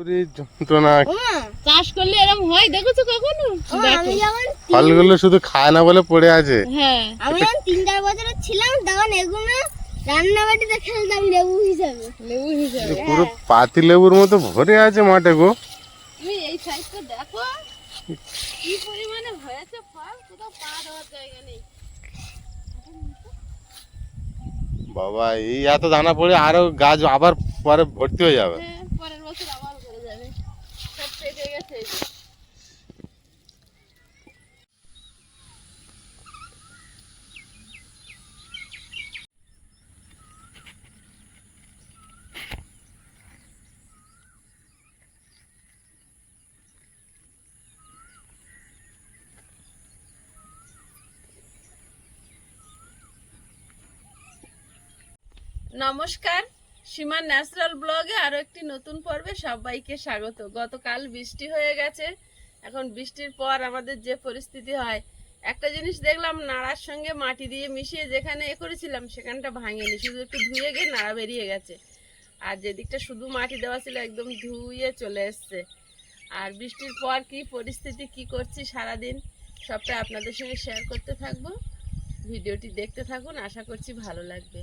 পুরি যন্ত্রণা। চাষ করলে এরকম হয়? দেখেছ কখনো? ফলগুলো শুধু খায় না বলে পড়ে আছে। হ্যাঁ। আমি যখন তিন চার বছরের ছিলাম তখন এগুলো রান্নাবাটিতে খেলতাম লেবু হিসাবে। লেবু হিসাবে পুরো পাতি লেবুর মতো ভরে আছে মাঠে গো। তুমি এই সাইজটা দেখো। কি পরিমাণে হয়েছে ফল? কোথাও পা দেওয়ার জায়গা নেই। বাবা এই এত দানা পড়ে আরও গাছ আবার পরে ভর্তি হয়ে যাবে হ্যাঁ পরের বছর আবার করে যাবে সব পেকে গেছে এই যে। নমস্কার, সীমা ন্যাচারাল ব্লগে আরও একটি নতুন পর্বে সবাইকে স্বাগত। গতকাল বৃষ্টি হয়ে গেছে, এখন বৃষ্টির পর আমাদের যে পরিস্থিতি হয়, একটা জিনিস দেখলাম, নাড়ার সঙ্গে মাটি দিয়ে মিশিয়ে যেখানে এ করেছিলাম, সেখানটা ভাঙেনি, শুধু একটু ধুয়ে গিয়ে নাড়া বেরিয়ে গেছে। আর যেদিকটা শুধু মাটি দেওয়া ছিল, একদম ধুয়ে চলে এসছে। আর বৃষ্টির পর কি পরিস্থিতি, কি করছি সারাদিন, সবটা আপনাদের সঙ্গে শেয়ার করতে থাকব। ভিডিওটি দেখতে থাকুন, আশা করছি ভালো লাগবে।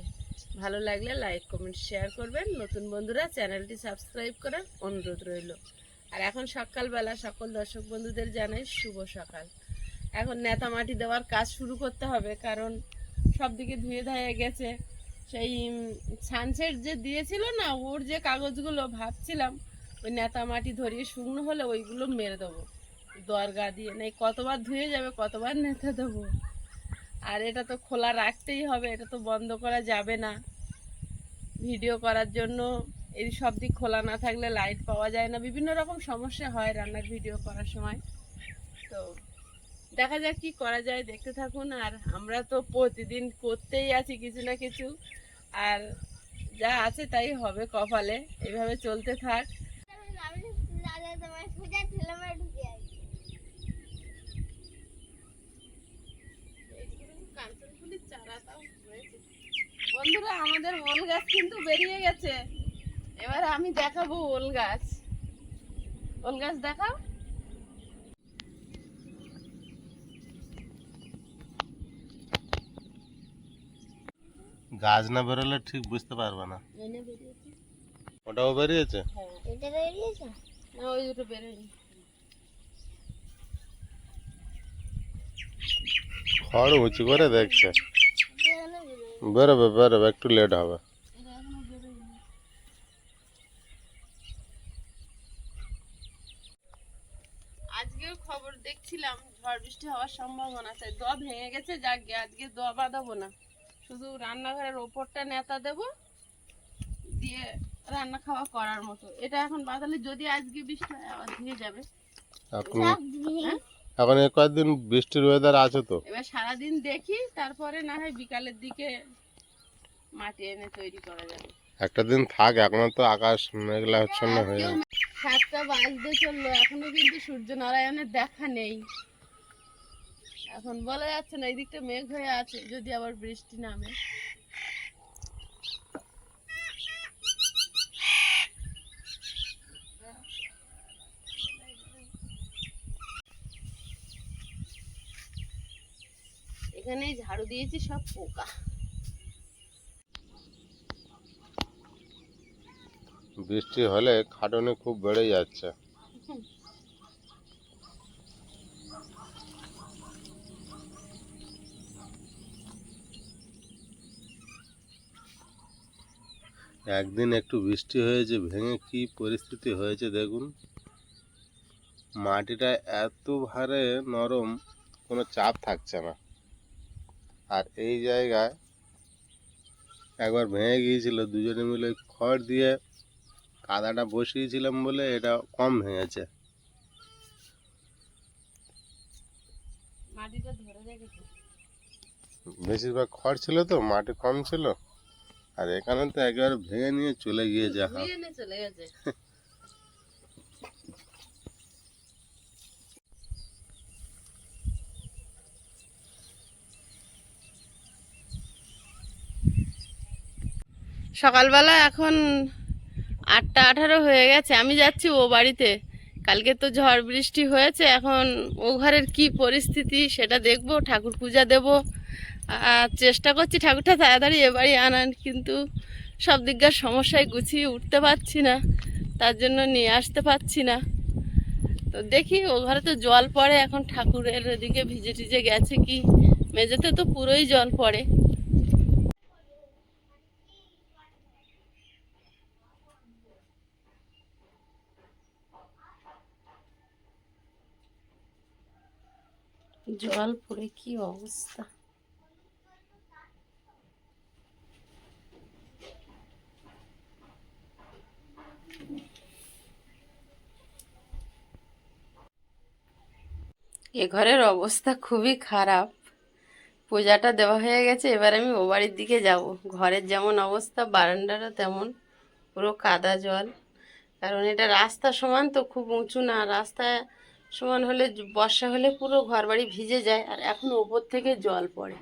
ভালো লাগলে লাইক, কমেন্ট, শেয়ার করবেন। নতুন বন্ধুরা, চ্যানেলটি সাবস্ক্রাইব করার অনুরোধ রইল। আর এখন সকালবেলা সকল দর্শক বন্ধুদের জানাই শুভ সকাল। এখন নেতা মাটি দেওয়ার কাজ শুরু করতে হবে, কারণ সব দিকে ধুয়ে ধায়ে গেছে। সেই সানসেট যে দিয়েছিল না, ওর যে কাগজগুলো ভাবছিলাম, ওই নেতা মাটি ধরিয়ে শুকনো হলে ওইগুলো মেরে দেবো। দরগা দিয়ে, নেই, কতবার ধুয়ে যাবে, কতবার নেতা দেবো। আর এটা তো খোলা রাখতেই হবে, এটা তো বন্ধ করা যাবে না। ভিডিও করার জন্য এই সব দিক খোলা না থাকলে লাইট পাওয়া যায় না। বিভিন্ন রকম সমস্যা হয় রান্নার ভিডিও করার সময়। তো দেখা যাক কি করা যায়, দেখতে থাকুন। আর আমরা তো প্রতিদিন করতেই আছি কিছু না কিছু। আর যা আছে তাই হবে কপালে। এভাবে চলতে থাক আমি দাদা তোমার সোজা ঠেলে মারে ঢুকে আসি কাঞ্চনফুলির চারাটাও হয়েছে। বন্ধুরা আমাদের ওল গাছ কিন্তু বেরিয়ে গেছে। এবার আমি দেখাবো ওল গাছ। ওল গাছ দেখাও। গাছ না বেরোলে ঠিক বুঝতে পারবে না। ওটাও বেরিয়েছে? হ্যাঁ এটা বেরিয়েছে? না ওই দুটো বেরোয়নি। খড় উঁচু করে দেখছে। বেরোবে বেরোবে একটু লেট হবে। এটা আজকেও খবর দেখছিলাম ঝড় বৃষ্টি হওয়ার সম্ভাবনা আছে দ ভেঙে গেছে যাক আজকে দ বাঁধাবো না। শুধু রান্নাঘরের ওপরটা নেতা দেবো দিয়ে রান্না খাওয়া করার মতো। এটা এখন বাঁধালে যদি আজকে বৃষ্টি হয় আবার ধুয়ে যাবে। এখন? এই কয়েকদিন বৃষ্টির ওয়েদার আছে তো। এবার সারাদিন দেখি তারপরে না হয় বিকালের দিকে মাটি এনে তৈরি করা যাবে। একটা দিন থাক এখন তো আকাশ মেঘলা হচ্ছে না হয়ে সাতটা বাজতে চলল এখনও কিন্তু সূর্য নারায়ণের দেখা নেই। এখন বলা যাচ্ছে না এই দিকটা মেঘ হয়ে আছে যদি আবার বৃষ্টি নামে। এখানে ঝাড়ু দিয়েছি, সব পোকা। বৃষ্টি হলে খাটনি খুব বেড়ে যাচ্ছে। একদিন একটু বৃষ্টি হয়েছে, ভেঙে কি পরিস্থিতি হয়েছে দেখুন। মাটিটা এত ভারে নরম, কোনো চাপ থাকছে না। আর এই জায়গায় একবার ভেঙে গিয়েছিল দুজনে মিলে খড় দিয়ে কাদাটা বসিয়েছিলাম বলে এটা কম ভেঙেছে। বেশিরভাগ খড় ছিল তো মাটি কম ছিল। আর এখানে তো একেবারে ভেঙে নিয়ে চলে গিয়েছে হা ধুয়ে এনে চলে গেছে সকালবেলা এখন আটটা আঠারো হয়ে গেছে, আমি যাচ্ছি ও বাড়িতে। কালকে তো ঝড় বৃষ্টি হয়েছে, এখন ও ঘরের কি পরিস্থিতি সেটা দেখব, ঠাকুর পূজা দেব। আর চেষ্টা করছি ঠাকুরটা তাড়াতাড়ি এ বাড়ি আনান কিন্তু সব দিককার সমস্যায় গুছিয়ে উঠতে পারছি না, তার জন্য নিয়ে আসতে পারছি না। তো দেখি, ও ঘরে তো জল পড়ে, এখন ঠাকুরের ওদিকে ভিজে টিজে গেছে কি? মেঝেতে তো পুরোই জল পড়ে। জল পড়ে, কি অবস্থা? এ ঘরের অবস্থা খুবই খারাপ। পূজাটা দেওয়া হয়ে গেছে, এবার আমি ও বাড়ির দিকে যাব। ঘরের যেমন অবস্থা, বারান্দাটা তেমন, পুরো কাদা জল। কারণ এটা রাস্তা সমান তো, খুব উঁচু না। রাস্তা সমান হলে বর্ষা হলে পুরো ঘর বাড়ি ভিজে যায়, আর এখন ওপর থেকে জল পড়ে।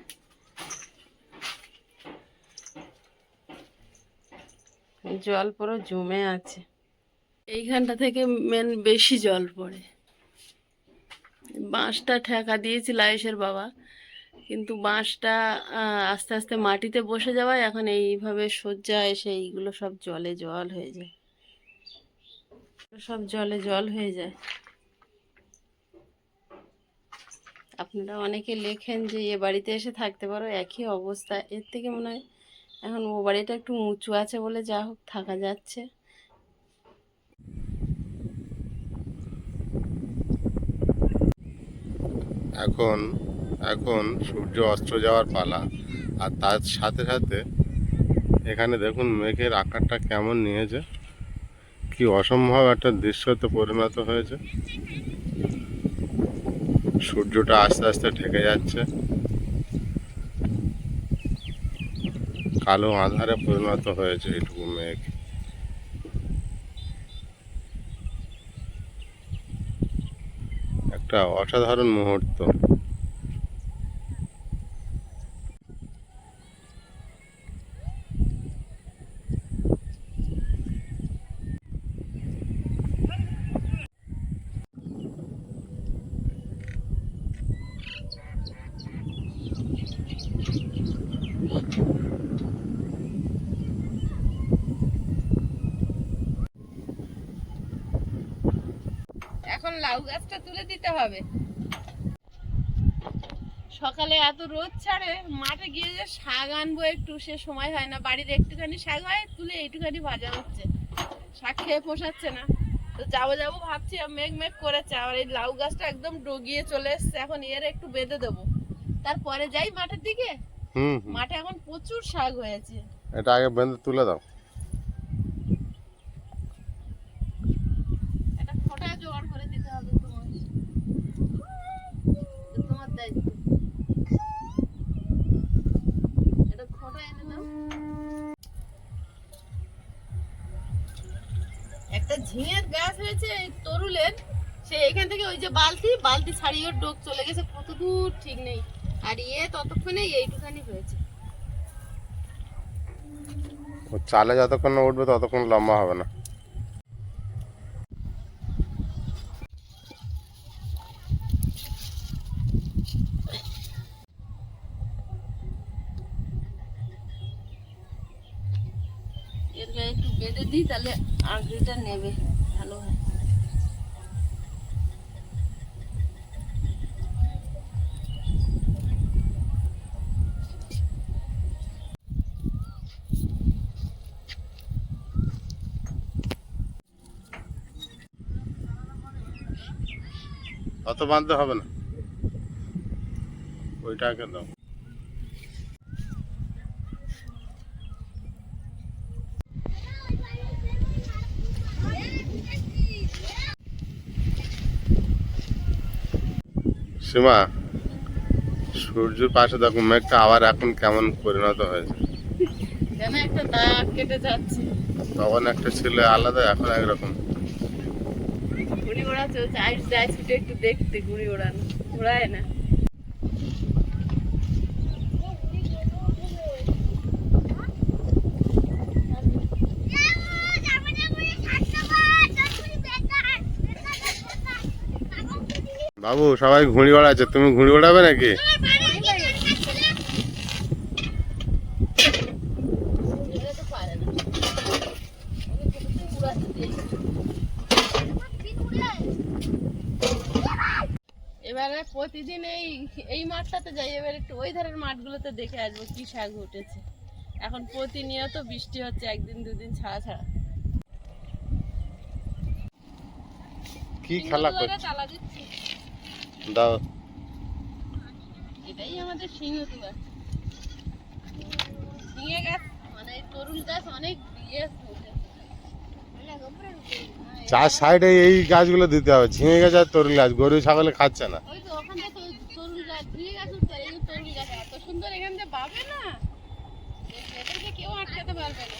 জল পুরো জমে আছে। এইখানটা থেকে মেন বেশি জল পড়ে। বাঁশটা ঠেকা দিয়েছিল আয়েশের বাবা, কিন্তু বাঁশটা আস্তে আস্তে মাটিতে বসে যাওয়ায় এখন এইভাবে সজ্জা এসে এইগুলো সব জলে জল হয়ে যায়। সব জলে জল হয়ে যায়। আপনারা অনেকে লেখেন যে, এ বাড়িতে এসে থাকতে পারো, একই অবস্থা। এর থেকে মনে হয় এখন ও বাড়িটা একটু উঁচু আছে বলে যা হোক থাকা যাচ্ছে। এখন এখন সূর্য অস্ত যাওয়ার পালা আর তার সাথে সাথে এখানে দেখুন মেঘের আকারটা কেমন নিয়েছে। কি অসম্ভব একটা দৃশ্যতে পরিণত হয়েছে। সূর্যটা আস্তে আস্তে ঢেকে যাচ্ছে। কালো আধারে পরিণত হয়েছে এটুকু মেঘ। একটা অসাধারণ মুহূর্ত এখন লাউ গাছটা তুলে দিতে হবে। সকালে এত রোদ ছাড়ে মাঠে গিয়ে যে শাক আনব একটু সে সময় হয় না। বাড়ির একটুখানি শাক হয় তুলে একটুখানি ভাজা হচ্ছে। শাক খেয়ে পোষাচ্ছে না। তো যাব যাব ভাবছি মেঘ মেঘ করেছে। আর এই লাউ গাছটা একদম ডগিয়ে চলে এসছে। এখন এর একটু বেঁধে দেবো। তারপরে যাই মাঠের দিকে। মাঠে এখন প্রচুর শাক হয়েছে। এটা আগে বেঁধে তুলে দাও একটা খোটা একটা ঝিঙের গাছ হয়েছে এই তরুলের। সে এখান থেকে ওই যে বালতি বালতি ছাড়িয়ে ডোক চলে গেছে কত দূর ঠিক নেই। আর ইয়ে ততক্ষণে এইটুখানি হয়েছে। চালে যতক্ষণ উঠবে ততক্ষণ লম্বা হবে না। এর গায়ে একটু বেঁধে দিই তাহলে আঁকড়িটা নেবে ভালো হয় অত বাঁধতে হবে না ওইটাকে দাও সীমা সূর্যের পাশে দেখো মেঘটা আবার এখন কেমন পরিণত হয়েছে। একটা দাগ কেটে যাচ্ছে। তখন একটা ছিল আলাদা এখন একরকম। ঘুড়ি ওড়া চলছে আইস যায় ছুটে একটু দেখতে ঘুড়ি ওড়ানো। ওড়ায় না যাব যাব বাবু সবাই ঘুড়ি ওড়াচ্ছে তুমি ঘুড়ি ওড়াবে নাকি? এবারে প্রতিদিন এই এই মাঠটাতে যাই। এবার একটু ওই ধারের মাঠগুলোতে দেখে আসব কি শাক উঠেছে। এখন প্রতিনিয়ত বৃষ্টি হচ্ছে একদিন দুদিন ছাড়া ছাড়া। কি খেলা করছে? দিচ্ছি। দাও। এটাই আমাদের সিংহদুয়ার ঝিঙে গাছ মানে গাছ অনেক ইয়ে চার সাইডে এই গাছগুলো দিতে হবে ঝিঙে গাছ আর তরুল গাছ গরু ছাগলে খাচ্ছে না। এত সুন্দর এখান থেকে পাবে না। কেউ আটকাতে পারবে না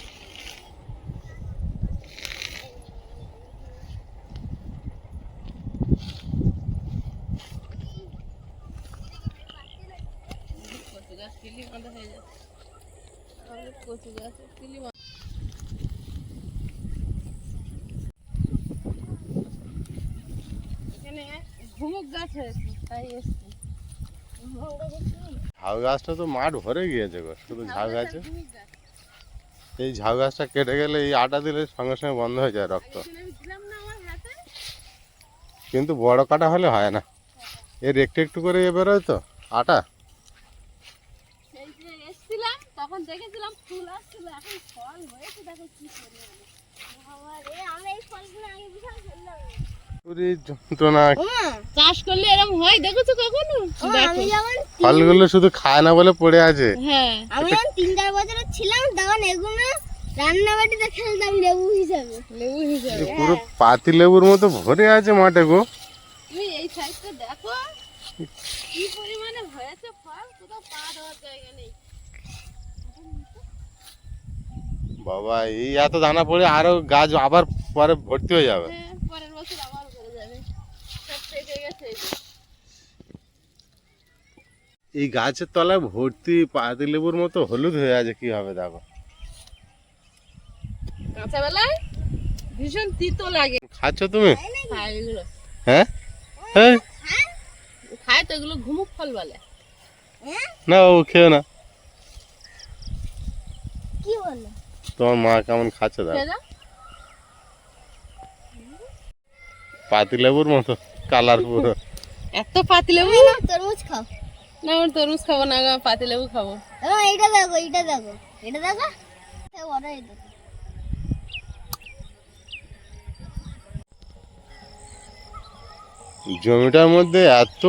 কচু গাছ হয়ে যাচ্ছে আমাদের কচু গাছে কিলি এখানে ঘুমুক গাছ হয়েছে তাই এসছি। ঝাউ গাছটা তো মাঠ ভরে গিয়েছে গো শুধু ঝাউ গাছে এই ঝাউ গাছটা কেটে গেলে এই আটা দিলে সঙ্গে সঙ্গে বন্ধ হয়ে যায় রক্ত। কিন্তু বড় কাটা হলে হয় না। এর একটু একটু করে এ বেরোয় তো আটা। তখন দেখেছিলাম ফুল আসছিল এখন ফল হয়েছে দেখো কি চাষ করলে এরকম হয় দেখেছ কখনো? ফলগুলো শুধু খায় না বলে পড়ে আছে। হ্যাঁ। আমি যখন তিন চার বছরের ছিলাম তখন এগুলো রান্নাবাটিতে খেলতাম লেবু হিসাবে। লেবু হিসাবে পুরো পাতি লেবুর মতো ভরে আছে মাঠে গো। তুমি এই সাইডটা দেখো। কি পরিমাণে হয়েছে ফল কোথাও পা দেওয়ার জায়গা নেই। বাবা এই এত দানা পড়ে আরও গাছ আবার পরে ভর্তি হয়ে যাবে। হ্যাঁ পরের বছর আবার করে যাবে। সব পেকে গেছে এই গাছের তলায় ভর্তি পাতি লেবুর মতো হলুদ হয়ে আছে কি হবে দেখো। ভীষণ তিতো লাগে। খাচ্ছ তুমি? হ্যাঁ হ্যাঁ খায় তো এগুলো ঘুমুক ফল বলে। না ও খেয়ে না। কি বলো? তোমার মা কেমন খাচ্ছে দেখো। খেয়ে যাও। পাতি লেবুর মতো কালার পুরো। এত পাতিলেবু? না তরমুজ খাও। না আমার তরমুজ খাব না আমি পাতি লেবু খাব এইটা দেখো এইটা দেখো। এটা দেখো? এটা বড় এটা জমিটার মধ্যে এত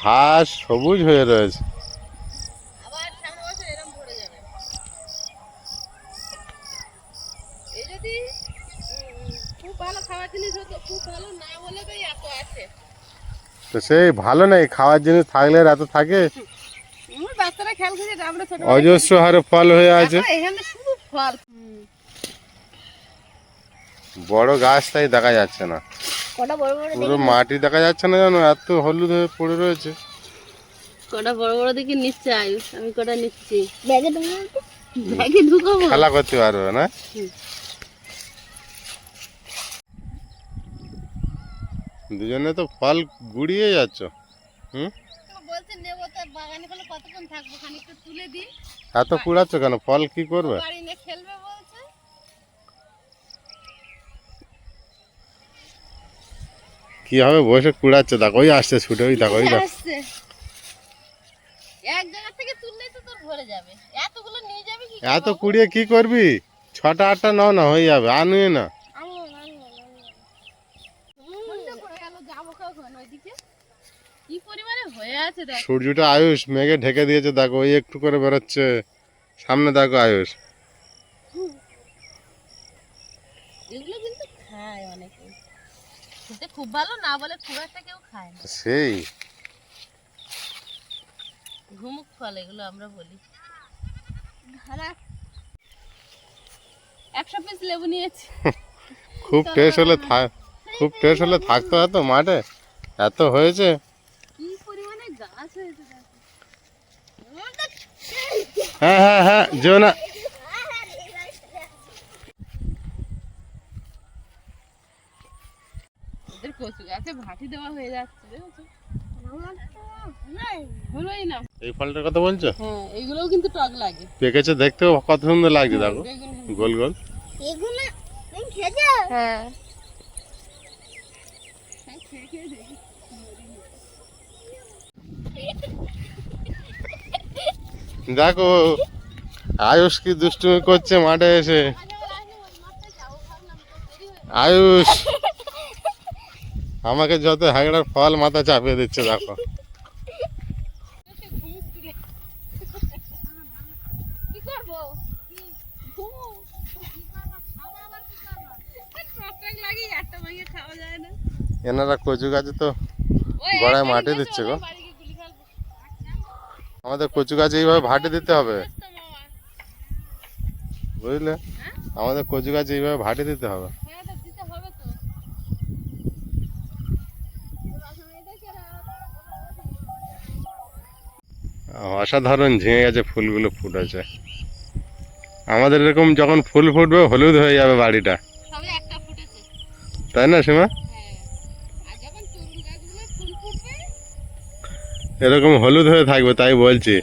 ঘাস সবুজ হয়ে রয়েছে আবার সামনে বছর এরকম ভরে যাবে এই যদি উম, খুব ভালো খাবার জিনিস হতো খুব ভালো না বলে তো এই এত আছে তো সেই ভালো নেই খাওয়ার জিনিস থাকলে আর এত থাকে। অজস্র হারে ফল হয়ে আছে। বড় গাছ তাই দেখা যাচ্ছে না। কটা বড় বড় পুরো মাটি দেখা যাচ্ছে না জানো এত হলুদ হয়ে পড়ে রয়েছে। কটা বড় বড় দেখে নিচ্ছে আয়ুষ আমি কটা নিচ্ছি। ব্যাগে খেলা করতে পারবে না? দুজনে তো ফল গুড়িয়ে যাচ্ছ হুম? এত কুড়াচ্ছ কেন? ফল কি করবে? কি হবে? বসে কুড়াচ্ছে। দেখো ওই আসছে ছুটে ওই দেখো ওই দেখো। এক জায়গা থেকে তুললেই তো তোর ভরে যাবে। এতগুলো নিয়ে যাবে কি এত কুড়িয়ে কি করবি? ছটা আটটা নাও না হয়ে যাবে। আর নিয়ে না আনব আনব কোনটা পড়ে গেল যাব কখন ওইদিকে কি পরিমাণে হয়ে আছে দেখ সূর্যটা আয়ুষ মেঘে ঢেকে দিয়েছে দেখো ওই একটু করে বেরোচ্ছে। সামনে দেখো আয়ুষ। এগুলো কিন্তু খায় অনেকে। খেতে খুব ভালো না বলে খুব একটা কেউ খায় না। সেই। ঘুমুক ফল এগুলো আমরা বলি। একশো পিস লেবু নিয়েছি। খুব টেস্ট হলে থাক খুব টেস্ট হলে থাকতো এত মাঠে? এত হয়েছে কি পরিমাণে গাছ হয়েছে দেখ হ্যাঁ হ্যাঁ হ্যাঁ যেও না। হয়ে এই ফলটার কথা বলছো? হ্যাঁ এইগুলোও কিন্তু টক লাগে। পেকেছে দেখতেও কত সুন্দর লাগছে দেখো। গোল গোল। এগুলো তুমি খেয়েছো? হ্যাঁ। দেখো আয়ুষ কি দুষ্টুমি করছে মাঠে এসে আয়ুষ আমাকে যত হাগড়ার ফল মাথা চাপিয়ে দিচ্ছে দেখো এনারা কচু গাছে তো গড়ায় মাটি দিচ্ছে গো। আমাদের কচু গাছ এইভাবে ভাটে দিতে হবে। বুঝলে? আমাদের কচু গাছ এইভাবে ভাটে দিতে হবে। হ্যাঁ অসাধারণ ঝিঙে গেছে ফুলগুলো ফুটেছে। আমাদের এরকম যখন ফুল ফুটবে হলুদ হয়ে যাবে বাড়িটা। তাই না সীমা হ্যাঁ আর যখন তরুণ গাছগুলো ফুল ফুটবে এরকম হলুদ হয়ে থাকবে তাই বলছি।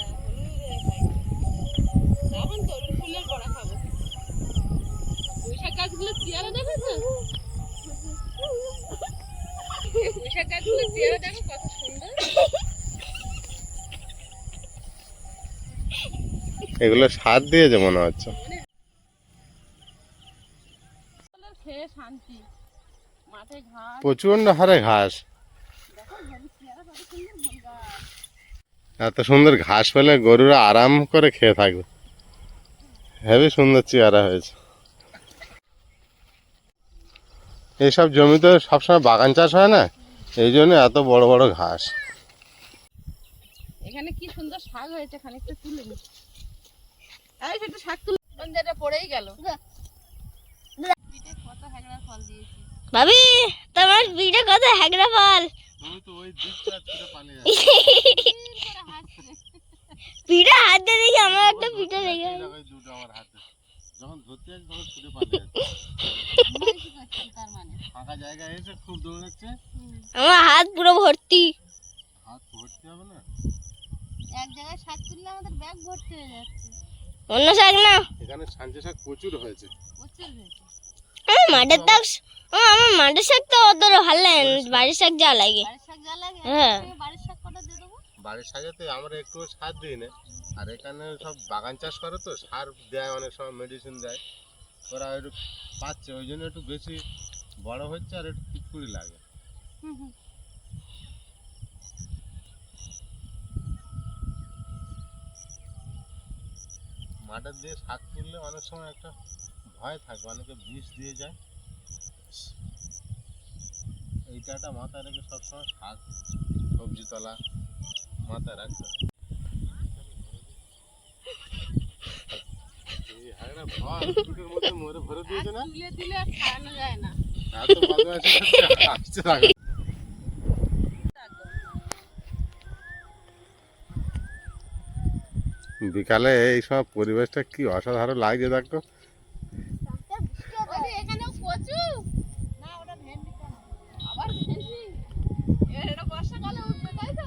এগুলো সার দিয়েছে মনে হচ্ছে। ঘাস। প্রচণ্ড হারে ঘাস দেখো হলুদ চেয়ারা কত সুন্দর ভোল গাছ এত সুন্দর ঘাস পেলে গরুরা আরাম করে খেয়ে থাকবে। হেবি সুন্দর চেয়ারা হয়েছে। এইসব জমিতে সবসময় বাগান চাষ হয় না? এই জন্য এত বড় বড় ঘাস। এখানে কি সুন্দর শাক হয়েছে? খানিকটা তুলে নি। এই সেটা শাক তুলে পড়েই গেল। কত হ্যাংড়া ফল দিয়েছি? ভাবি তোমার ভিডিও কত হ্যাগরা ফল? তুমি তো ওই দিকটা পালিয়ে পিঠা হাত দিয়ে দেখি আমার একটা পিঠা লেগে। দুটো আমার হাতে। যখন ধরতে যাচ্ছি তখন ছুটে পালিয়ে মানে? ফাঁকা জায়গায় এসে খুব দৌড়াচ্ছে। আমার হাত পুরো ভর্তি। হাত ভর্তি হবে না? এক জায়গায় শাক তুললে আমাদের ব্যাগ ভর্তি হয়ে যাচ্ছে। অন্য শাক না? এখানে সাঞ্জে শাক প্রচুর হয়েছে। প্রচুর হয়েছে। আমার মাঠের শাক আমার মাঠের শাক তো অত ভালো লাগে বাড়ির শাক যা লাগে। বাড়ির শাক যা লাগে? হ্যাঁ। বাড়ির বাড়ির সাজাতে আমরা একটু সার দিই না। আর এখানে সব বাগান চাষ করে তো সার দেয় অনেক সময় মেডিসিন দেয়। ওরা একটু পাচ্ছে ওই জন্য একটু বেশি বড় হচ্ছে আর একটু কুটকুড়ি লাগে। মাঠের দিয়ে শাক তুললে অনেক সময় একটা ভয় থাকে অনেকে বিষ দিয়ে যায়। এইটা একটা মাথায় রেখে সবসময় শাক সবজি তলা। মাথায়। বিকালে এইসব পরিবেশটা কি অসাধারণ লাগছে দেখো ওই যে এখানেও কচু না ওটা ভেন্ডি তো না। আবার ভেন্ডি এবার এটা বর্ষাকালে উঠবে তাই তো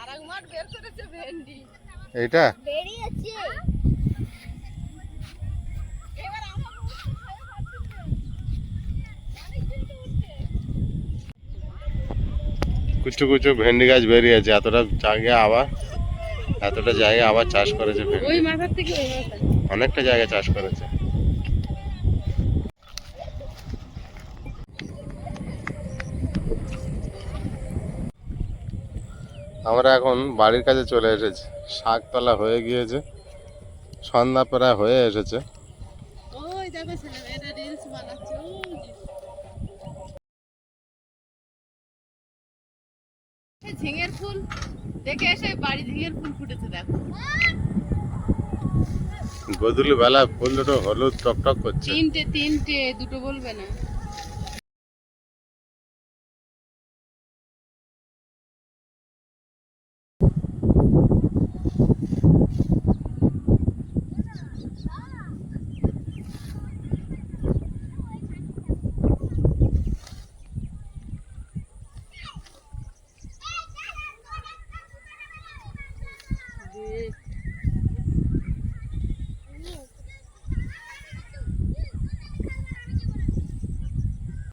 আর এক মাঠ বের করেছে ভেন্ডি এইটা বেরিয়েছে এবার আমার উঠতে খাওয়া পাচ্ছি না। অনেক দিন তো উঠছে। কুচু কুচু ভেন্ডি গাছ বেরিয়েছে এতটা জায়গা আবার এতটা জায়গা আবার চাষ করেছে ভেন্ডি। ওই মাথার থেকে ওই মাথা অনেকটা জায়গা চাষ করেছে। আমরা এখন বাড়ির কাছে চলে এসেছি। শাক তোলা হয়ে গিয়েছে। সন্ধ্যা প্রায় হয়ে এসেছে। ঝিঙের ফুল দেখে এসে বাড়ি ঝিঙের ফুল ফুটেছে দেখো। গধুলি বেলা ফুল দুটো হলুদ টকটক করছে। তিনটে তিনটে দুটো বলবে না।